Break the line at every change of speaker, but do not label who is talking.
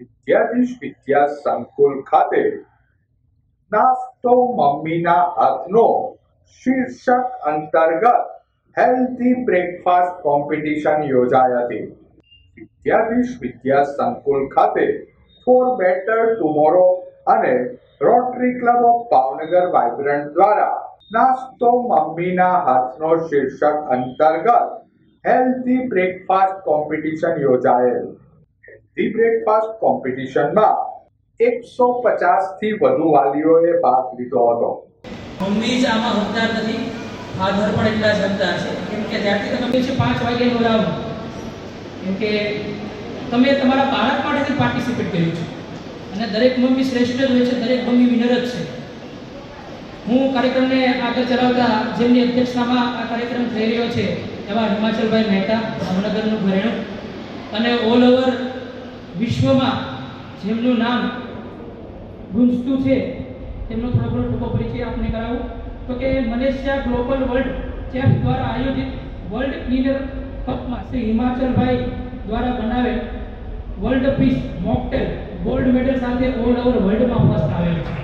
વિદ્યાધીશ વિદ્યા સંકુલ ખાતે નાસ્તો મમ્મીના હાથનો શીર્ષક અંતર્ગત હેલ્ધી બ્રેકફાસ્ટ કોમ્પિટિશન યોજાઈ હતી. વિદ્યાધીશ વિદ્યા સંકુલ ખાતે ફોર બેટર ટુમોરો અને Rotary Club of Bhavnagar Vibrant દ્વારા નાસ્તો મમ્મીના હાથનો શીર્ષક અંતર્ગત હેલ્ધી બ્રેકફાસ્ટ કોમ્પિટિશન યોજાયેલ. હેલ્ધી બ્રેકફાસ્ટ કોમ્પિટિશનમાં એકસો પચાસથી વધુ વાલીઓએ ભાગ લીધો હતો.
મમ્મી જ આમાં હકદાર નથી. ફાધર પણ એટલા જ હકદાર છે કેમ કે જ્યારથી તમે છે પાંચ વાગે બોલાવો. કેમ કે તમે તમારા બાળક માટેથી પાર્ટિસિપેટ કર્યું છે. અને દરેક મમ્મી શ્રેષ્ઠ જ હોય છે, દરેક મમ્મી વિનર જ છે. હું કાર્યક્રમને આગળ ચલાવતા જેમની અધ્યક્ષતામાં આ કાર્યક્રમ થઈ રહ્યો છે, એવા હિમાચલભાઈ મહેતા, ભાવનગરનું ઘરેણું. અને ઓલ ઓવર વિશ્વમાં જેમનું નામ ગુંજતું છે, તેમનો થોડો ઘણો ટૂંકો પરિચય આપને કરાવું. તો કે મલેશિયા ગ્લોબલ વર્લ્ડ ચેફ દ્વારા આયોજિત વર્લ્ડ ક્લીનર કપમાં શ્રી હિમાચલભાઈ દ્વારા બનાવેલ world peace mocktail gold medal સાથે ઓલ ઓવર વર્લ્ડમાં ફર્સ્ટ આવેલ છે.